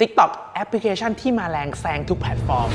TikTok แอปพลิเคชันที่มาแรงแซงทุกแพลตฟอร์ม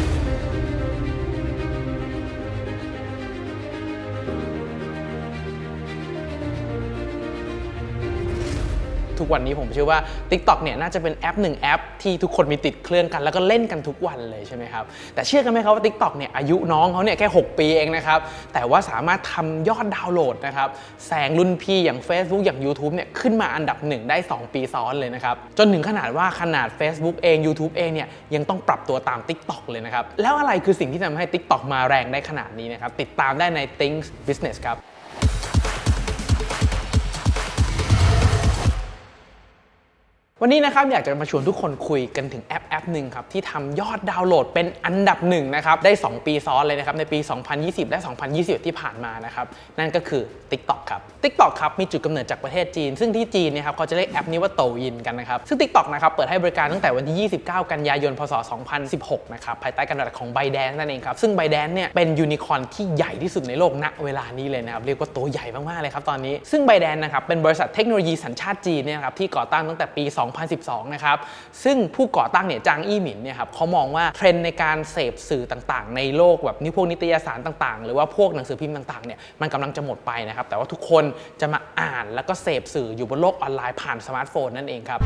ทุกวันนี้ผมเชื่อว่า TikTok เนี่ยน่าจะเป็นแอปหนึ่งแอปที่ทุกคนมีติดเครื่องกัน แล้วก็เล่นกันทุกวันเลยใช่ไหมครับแต่เชื่อกันไหมครับว่า TikTok เนี่ยอายุน้องเขาเนี่ยแค่ 6 ปีเองนะครับแต่ว่าสามารถทำยอดดาวน์โหลดนะครับแซงรุ่นพี่อย่าง Facebook อย่าง YouTube เนี่ยขึ้นมาอันดับหนึ่งได้ 2 ปีซ้อนเลยนะครับจนถึงขนาดว่าขนาด Facebook เอง YouTube เองเนี่ยยังต้องปรับตัวตาม TikTok เลยนะครับแล้วอะไรคือสิ่งที่ทำให้ TikTok มาแรงได้ขนาดนี้นะครับติดตามได้ใน Things Business ครับ วันนี้นะครับอยากจะมาชวนทุกคนคุยกันถึงแอปแอปหนึ่งครับที่ทำยอดดาวน์โหลดเป็นอันดับหนึ่งนะครับได้ 2 ปีซ้อนเลยนะครับในปี 2020 และ 2021 ที่ผ่านมานะครับนั่นก็คือ TikTok ครับ TikTok ครับมีจุดกำเนิดจากประเทศจีน ซึ่งที่จีนเนี่ยครับเขาจะเรียกแอปนี้ว่าโตยินกันนะครับซึ่ง TikTok นะครับเปิดให้บริการตั้งแต่วันที่ 29 กันยายน พศ 2016 นะครับภายใต้การจัดของ b y d a n c e นั่นเองครับซึ่ง b y d a n c e เนี่ยเป็นยูนิคอร์นที่ใหญ่ที่สุดในโลกณเวลานี้เลยนะครับเรียกว่าตัวใหญ่มากๆเลยครับตอนนี้ซึ่ง b y d a n c e นะครับเป็นบริษัทเทคโนโลยีสัญชาติจีนเนี่ยครับที่ก่อตั้งตั้งแต่ปี 2 2012 นะครับ ซึ่งผู้ก่อตั้งเนี่ยจางอี้หมินเนี่ยครับเขามองว่าเทรนด์ในการเสพสื่อต่างๆ ในโลกแบบนี้พวกนิตยสารต่างๆ หรือว่าพวกหนังสือพิมพ์ต่างๆ เนี่ยมันกำลังจะหมดไปนะครับ แต่ว่าทุกคนจะมาอ่านแล้วก็เสพสื่ออยู่บนโลกออนไลน์ผ่านสมาร์ทโฟนนั่นเองครับ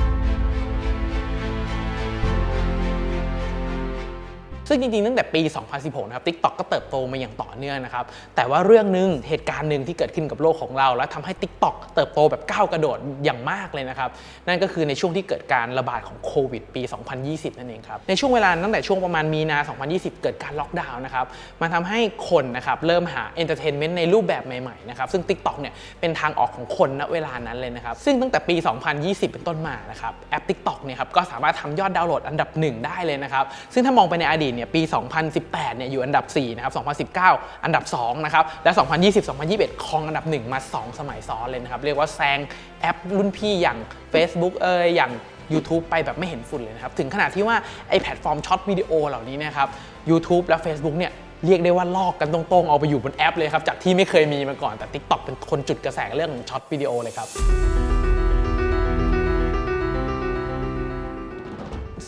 ซึ่งจริงๆตั้งแต่ปี 2016 นะครับ TikTok ก็เติบโตมาอย่างต่อเนื่องนะครับ แต่ว่าเรื่องหนึ่งเหตุการณ์หนึ่งที่เกิดขึ้นกับโลกของเรา และทำให้ TikTok เติบโตแบบก้าวกระโดดอย่างมากเลยนะครับ นั่นก็คือในช่วงที่เกิดการระบาดของโควิดปี 2020 นั่นเองครับ ในช่วงเวลาตั้งแต่ช่วงประมาณมีนา 2020 เกิดการล็อกดาวน์นะครับ มันทำให้คนนะครับเริ่มหาเอนเตอร์เทนเมนต์ในรูปแบบใหม่ๆนะครับ ซึ่ง TikTok เนี่ยเป็นทางออกของคนณเวลานั้นเลยนะครับ ซึ่งตั้งแต่ปี 2020 เป็นต้นมานะครับแอป TikTok เนี่ยครับก็สามารถทำยอดดาวน์โหลดอันดับหนึ่งได้เลยนะครับซึ่งถ้ามองไปในอดีตเนี่ยปี 2018 เนี่ยอยู่อันดับ 4 นะครับ 2019 อันดับ 2 นะครับ และ 2020 2021 ครองอันดับ 1 มา 2 สมัยซ้อนเลยนะครับ เรียกว่าแซงแอปรุ่นพี่อย่าง Facebook เอยอย่าง YouTube ไปแบบไม่เห็นฝุ่นเลยนะครับ ถึงขนาดที่ว่าไอแพลตฟอร์มช็อตวิดีโอเหล่านี้นะครับ YouTube และ Facebook เนี่ยเรียกได้ว่าลอกกันตรงๆ เอาไปอยู่บนแอปเลยครับ จากที่ไม่เคยมีมาก่อนแต่ TikTok เป็นคนจุดกระแสเรื่องช็อตวิดีโอเลยครับ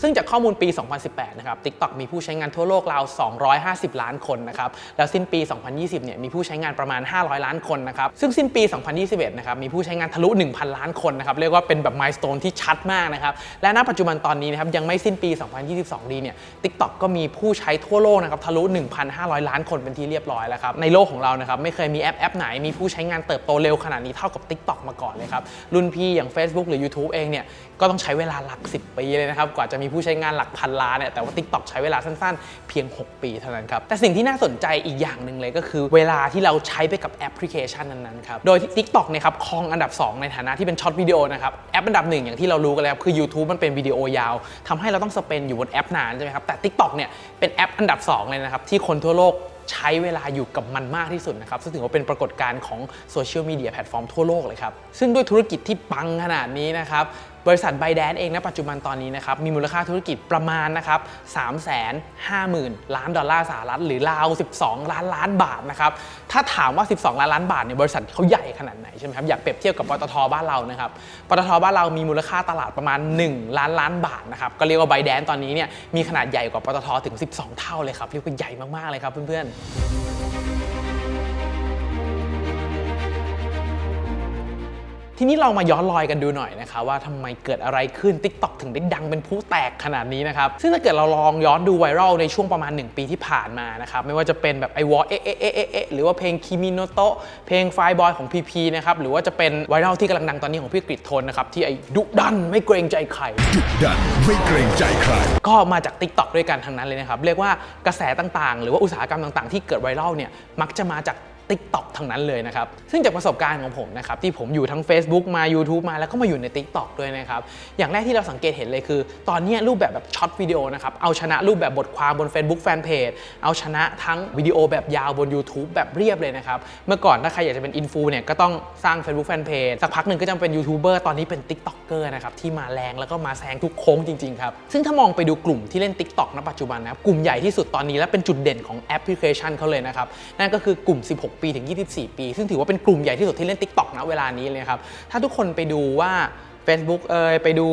ซึ่งจากข้อมูลปี 2018 นะครับ TikTok มีผู้ใช้งานทั่วโลกราว 250 ล้านคนนะครับ แล้วสิ้นปี 2020 เนี่ย มีผู้ใช้งานประมาณ 500 ล้านคนนะครับ ซึ่งสิ้นปี 2021 นะครับ มีผู้ใช้งานทะลุ 1,000 ล้านคนนะครับ เรียกว่าเป็นแบบมายสเตนที่ชัดมากนะครับ และณปัจจุบันตอนนี้นะครับ ยังไม่สิ้นปี 2022 ดีเนี่ย TikTok ก็มีผู้ใช้ทั่วโลกนะครับทะลุ 1,500 ล้านคนเป็นที่เรียบร้อยแล้วครับ ในโลกของเรานะครับ ไม่เคยมีแอปแอปไหนมีผู้ใช้งานเติบโตเร็วขนาดนี้เท่ากับ TikTok มาก่อนเลยครับ รุ่นพี่อย่าง Facebook หรือ YouTube เองเนี่ย ก็ต้องใช้เวลาหลัก 10 ปีเลยนะครับ กว่าจะมีผู้ใช้งานหลักพันล้านเนี่ยแต่ว่า TikTok ใช้เวลาสั้นๆ เพียง 6 ปีเท่านั้นครับ แต่สิ่งที่น่าสนใจอีกอย่างหนึ่งเลยก็คือ เวลาที่เราใช้ไปกับแอปพลิเคชันนั้นๆครับ โดยที่ TikTok เนี่ยครับครองอันดับ 2 ในฐานะที่เป็นช็อตวิดีโอนะครับแอปอันดับหนึ่งอย่างที่เรารู้กันแล้วคือ YouTube มันเป็นวิดีโอยาวทำให้เราต้องสเปนอยู่บนแอปนานใช่ไหมครับแต่ TikTok เนี่ยเป็นแอปอันดับสองเลยนะครับที่คนทั่วโลกใช้เวลาอยู่กับมันมากที่สุดนะครับ ซึ่งถือว่าเป็นปรากฏการณ์ของโซเชียลมีเดียแพลตฟอร์มทั่วโลกเลยครับ ซึ่งด้วยธุรกิจที่ปังขนาดนี้นะครับ บริษัท b y d a n c e เองณปัจจุบันตอนนี้นะครับมีมูลค่าธุรกิจประมาณนะครับ350,000 ล้านดอลลาร์สหรัฐหรือราว 12 ล้านล้านบาทนะครับถ้าถามว่า 12 ล้านล้านบาทเนี่ยบริษัทเขาใหญ่ขนาดไหนใช่ไหมครับอยากเปรียบเทียบกับปตทบ้านเรานะครับปตทบ้านเรามีมูลค่าตลาดประมาณ 1 ล้านล้านบาทนะครับก็เรียกว่า b y d a n c e ตอนนี้เนี่ยมีขนาดใหญ่กว่าปตทถึง 12 เท่าเลยครับเรียกว่าใหญ่มากๆเลยครับเพื่อนๆ ทีนี้เรามาย้อนรอยกันดูหน่อยนะคะว่าทำไมเกิดอะไรขึ้น TikTok ถึงได้ดังเป็นผู้แตกขนาดนี้นะครับ ซึ่งถ้าเกิดเราลองย้อนดูไวรัลในช่วงประมาณ 1 ปีที่ผ่านมานะครับไม่ว่าจะเป็นแบบไอวอเอะเอะเอะเอะเอะหรือว่าเพลงคิมิโนโตะเพลงไฟบอยของพีพีนะครับหรือว่าจะเป็นไวรัลที่กำลังดังตอนนี้ของพี่กฤษทนนะครับที่ไอ้ดุดันไม่เกรงใจใครดุดันไม่เกรงใจใครก็มาจาก TikTok ด้วยกันทั้งนั้นเลยนะครับเรียกว่ากระแสต่างๆ หรือว่าอุตสาหกรรมต่างๆ ที่เกิดไวรัลเนี่ยมักจะมาจาก TikTok ทั้งนั้นเลยนะครับ ซึ่งจากประสบการณ์ของผมนะครับที่ผมอยู่ทั้ง Facebook มา YouTube มาแล้วก็มาอยู่ใน TikTok ด้วยนะครับ อย่างแรกที่เราสังเกตเห็นเลยคือ ตอนนี้รูปแบบแบบช็อตวิดีโอนะครับเอาชนะรูปแบบบทความบน Facebook Fanpage เอาชนะทั้งวิดีโอแบบยาวบน YouTube แบบเรียบเลยนะครับ เมื่อก่อนถ้าใครอยากจะเป็นอินฟูเนี่ยก็ต้องสร้าง Facebook Fanpage สักพักหนึ่งก็จะเป็นยูทูบเบอร์ตอนนี้เป็น TikToker นะครับที่มาแรงแล้วก็มาแซงทุกโค้งจริงๆครับซึ่งถ้ามองไปดูกลุ่มที่เล่น TikTok ณปัจจุบันนะครับกลุ่มใหญ่ที่สุดตอนนี้และเป็นจุดเด่นของแอปพลิเคชันเขาเลยนะครับนั่นก็คือกลุ่ม 16ปีถึง 24 ปี ซึ่งถือว่าเป็นกลุ่มใหญ่ที่สุดที่เล่น TikTok ณเวลานี้เลยครับ ถ้าทุกคนไปดูว่า Facebook เอยไปดู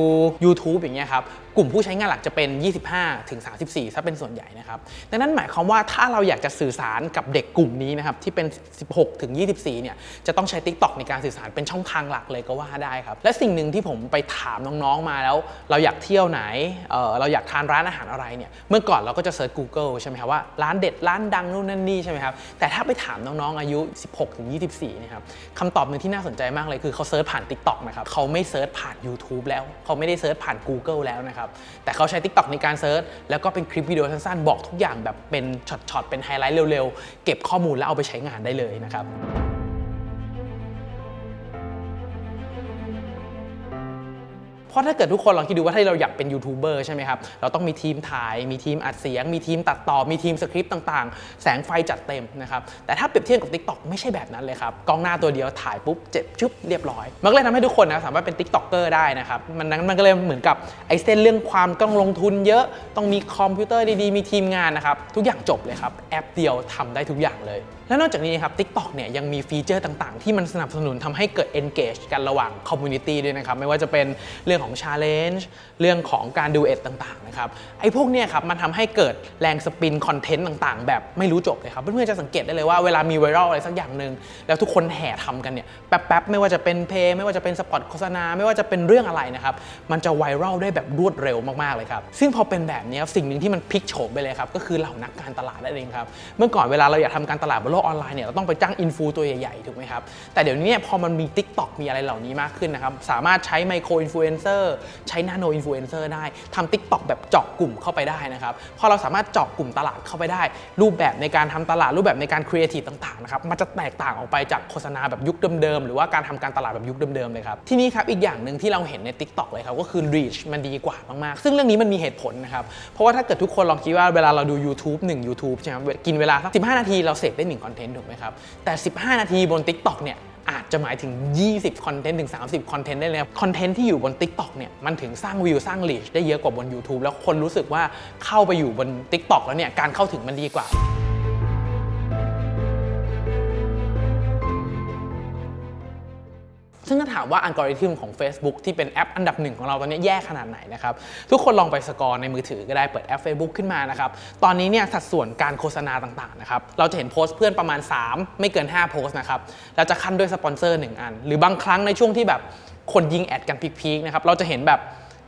YouTube อย่างเงี้ยครับ กลุ่มผู้ใช้งานหลักจะเป็น 25 ถึง 34 ถ้าเป็นส่วนใหญ่นะครับ ดังนั้นหมายความว่าถ้าเราอยากจะสื่อสารกับเด็กกลุ่มนี้นะครับที่เป็น 16 ถึง 24 เนี่ยจะต้องใช้ TikTok ในการสื่อสารเป็นช่องทางหลักเลยก็ว่าได้ครับ และสิ่งหนึ่งที่ผมไปถามน้องๆมาแล้ว เราอยากเที่ยวไหนเออเราอยากทานร้านอาหารอะไรเนี่ยเมื่อก่อนเราก็จะเซิร์ช Google ใช่ไหมครับว่าร้านเด็ดร้านดังนู่นนั่นนี่ใช่ไหมครับแต่ถ้าไปถามน้องๆอายุ 16 ถึง 24 นะครับคำตอบหนึ่งที่น่าสนใจมากเลยคือเขาเซิร์ชผ่าน TikTok นะครับเขาไม่เซิร์ชผ่าน YouTube แล้วเขาไม่ได้เซิร์ชผ่าน Google แล้วนะครับแต่เขาใช้ TikTok ในการเซิร์ชแล้วก็เป็นคลิปวิดีโอสั้นๆ บอกทุกอย่างแบบเป็นช็อตๆ เป็นไฮไลท์เร็วๆ เก็บข้อมูลแล้วเอาไปใช้งานได้เลยนะครับ ราะถ้าเกิดทุกคนลองคิดดูว่าถ้าเราอยากเป็นยูทูบเบอร์ใช่ไหมครับ เราต้องมีทีมถ่าย มีทีมอัดเสียง มีทีมตัดต่อ มีทีมสคริปต์ต่างๆ แสงไฟจัดเต็มนะครับ แต่ถ้าเปรียบเทียบกับ TikTok ไม่ใช่แบบนั้นเลยครับ กล้องหน้าตัวเดียวถ่ายปุ๊บเจ็บชึบเรียบร้อย มันก็เลยทำให้ทุกคนนะสามารถเป็น TikToker ได้นะครับ มันนั้นมันก็เลยเหมือนกับไอ้เส้นเรื่องความต้องลงทุนเยอะ ต้องมีคอมพิวเตอร์ดีๆ มีทีมงานนะครับ ทุกอย่างจบเลยครับ แอปเดียวทำได้ทุกอย่างเลย และนอกจากนี้นะครับ TikTok เนี่ยยังมีฟีเจอร์ต่างๆ ที่มันสนับสนุนทำให้เกิด engage กันระหว่าง community ด้วยนะครับ ไม่ว่าจะเป็นเรื่องของ challenge เรื่องของการดูเอ็ดต่างๆนะครับไอ้พวกเนี้ยครับมันทำให้เกิดแรงสปินคอนเทนต์ต่างๆ แบบไม่รู้จบเลยครับ เพื่อนๆ จะสังเกตได้เลยว่าเวลามีไวรัลอะไรสักอย่างหนึ่งแล้วทุกคนแห่ทำกันเนี่ยแป๊บๆ ไม่ว่าจะเป็นเพลงไม่ว่าจะเป็นสปอตโฆษณาไม่ว่าจะเป็นเรื่องอะไรนะครับมันจะไวรัลได้แบบรวดเร็วมากๆเลยครับซึ่งพอเป็นแบบนี้สิ่งหนึ่งที่มันพลิกโฉมไปเลยครับก็คือเหล่านักการตลาดนั่นเองครับเมื่อก่อนเวลาเราอยากทำการตลาดบนโลกออนไลน์เนี่ยเราต้องไปจ้างอินฟูตัวใหญ่ๆถูกไหมครับแต่เดี๋ยวนี้พอมันมี Tik t o อกมีอะไรเหล่านี้มากขึ้นนะครับสามารถใช้ไมโครอินฟลูเอนเซอร์ใช้นาโนอินฟลูเอนเซอร์ได้ทำ Tik t o อกแบบเจาะกลุ่มเข้าไปได้นะครับพอเราสามารถเจาะกลุ่มตลาดเข้าไปได้ รูปแบบในการทำตลาดรูปแบบในการครีเอทีฟต่างๆนะครับมันจะแตกต่างออกไปจากโฆษณาแบบยุคเดิมๆหรือว่าการทำการตลาดแบบยุคเดิมๆเลยครับที่นี่ครับอีกอย่างหนึ่งที่เราเห็นใน Tik t o อกเลยครับก็คือ reach มันดีกว่ามากๆ ซึ่งเรื่องนี้มันมีเหตุผลนะครับเพราะว่าถ้าเกิดทุกคนลองคิดว่าเวลาเราดู YouTube 1 YouTube ใช่ไหมกินเวลาสัก15 นาทีเราเสพได้1อนเทนต์ถูกไหมครับ แต่ 15 นาทีบน Tik t o อกเนี่ยอาจจะหมายถึง 20 คอนเทนต์ ถึง 30 คอนเทนต์ได้เลยครับ คอนเทนต์ที่อยู่บน TikTok เนี่ย มันถึงสร้างวิว สร้างลีชได้เยอะกว่าบน YouTube แล้วคนรู้สึกว่าเข้าไปอยู่บน TikTok แล้วเนี่ย การเข้าถึงมันดีกว่า ซึ่งถ้าถามว่าอัลกอริทึมของ Facebook ที่เป็นแอปอันดับหนึ่งของเราตอนนี้แย่ขนาดไหนนะครับ ทุกคนลองไปสกอร์ในมือถือก็ได้เปิดแอป Facebook ขึ้นมานะครับ ตอนนี้เนี่ยสัดส่วนการโฆษณาต่างๆนะครับ เราจะเห็นโพสต์เพื่อนประมาณ 3 ไม่เกิน 5 โพสต์นะครับเราจะคั้นด้วยสปอนเซอร์ 1 อัน หรือบางครั้งในช่วงที่แบบคนยิงแอดกันพีคๆนะครับเราจะเห็นแบบ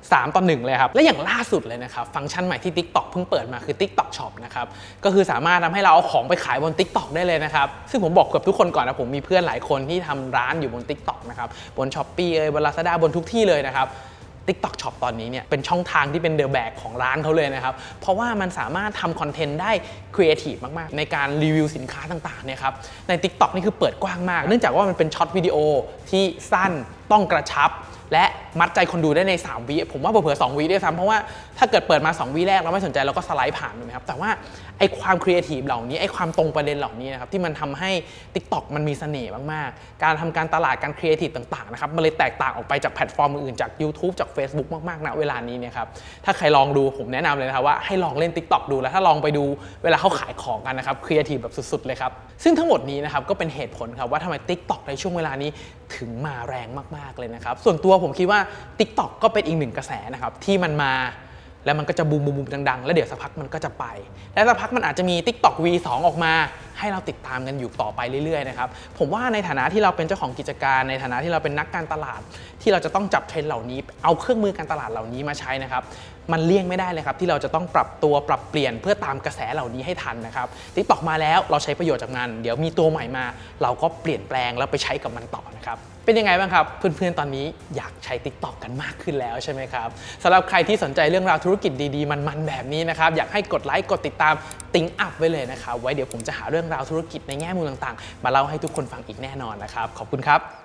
3 ต่อ 1 เลยครับ และอย่างล่าสุดเลยนะครับ ฟังก์ชันใหม่ที่ TikTok เพิ่งเปิดมาคือ TikTok Shop นะครับ ก็คือสามารถทำให้เราเอาของไปขายบน TikTok ได้เลยนะครับ ซึ่งผมบอกกับทุกคนก่อนนะ ผมมีเพื่อนหลายคนที่ทำร้านอยู่บน TikTok นะครับ บน s h อ p e e เอ่ยบน Lazada บนทุกที่เลยนะครับ TikTok Shop ตอนนี้เนี่ยเป็นช่องทางที่เป็นเดอะแบกของร้านเขาเลยนะครับ เพราะว่ามันสามารถทำคอนเทนต์ได้ครีเอทีฟมาก ๆ ในการรีวิวสินค้าต่างๆเนี่ยครับใน TikTok นี่คือเปิดกว้างมาก เนื่องจากว่ามันเป็นช็อตวิดีโอที่สั้นต้องกระชับ และมัดใจคนดูได้ใน 3วิผมว่าเผื่อๆ2วิด้วยซ้ำเพราะว่าถ้าเกิดเปิดมา 2วิแรกเราไม่สนใจเราก็สไลด์ผ่านถูกไหมครับแต่ว่า ไอความครีเอทีฟเหล่านี้ไอความตรงประเด็นเหล่านี้นะครับที่มันทำให้ TikTok มันมีเสน่ห์มากๆ การทำการตลาดการครีเอทีฟต่างๆนะครับมันเลยแตกต่างออกไปจากแพลตฟอร์มอื่นๆจาก YouTube จาก Facebook มากๆณเวลานี้เนี่ยครับถ้าใครลองดูผมแนะนำเลยนะครับว่าให้ลองเล่น TikTok ดูแล้วถ้าลองไปดูเวลาเขาขายของกันนะครับครีเอทีฟแบบสุดๆเลยครับซึ่งทั้งหมดนี้นะครับก็เป็นเหตุผลครับว่าทำไม TikTok ในช่วงเวลานี้ถึงมาแรงมากๆเลยนะครับส่วนตัวผมคิดว่า TikTok ก็เป็นอีกหนึ่งกระแสนะครับที่มันมา แล้วมันก็จะบูมบูมบูมดังๆ แล้วเดี๋ยวสักพักมันก็จะไป แล้วสักพักมันอาจจะมี TikTok V2 ออกมา ให้เราติดตามกันอยู่ต่อไปเรื่อยๆนะครับผมว่าในฐานะที่เราเป็นเจ้าของกิจการ ในฐานะที่เราเป็นนักการตลาด ที่เราจะต้องจับเทรนด์เหล่านี้ เอาเครื่องมือการตลาดเหล่านี้มาใช้นะครับมันเลี่ยงไม่ได้เลยครับที่เราจะต้องปรับตัวปรับเปลี่ยนเพื่อตามกระแสเหล่านี้ให้ทันนะครับ TikTok มาแล้วเราใช้ประโยชน์จากมันเดี๋ยวมีตัวใหม่มา เราก็เปลี่ยนแปลงแล้วไปใช้กับมันต่อนะครับ เป็นยังไงบ้างครับ เพื่อนๆ ตอนนี้อยากใช้ TikTok กันมากขึ้นแล้วใช่ไหมครับสำหรับใครที่สนใจเรื่องราวธุรกิจดีๆ มันๆ แบบนี้นะครับ อยากให้กดไลค์กดติดตามติ้งอัพไว้เลยนะครับ ไว้เดี๋ยวผมจะหาเรื่องราวธุรกิจในแง่มุมต่างๆ มาเล่าให้ทุกคนฟังอีกแน่นอนนะครับ ขอบคุณครับ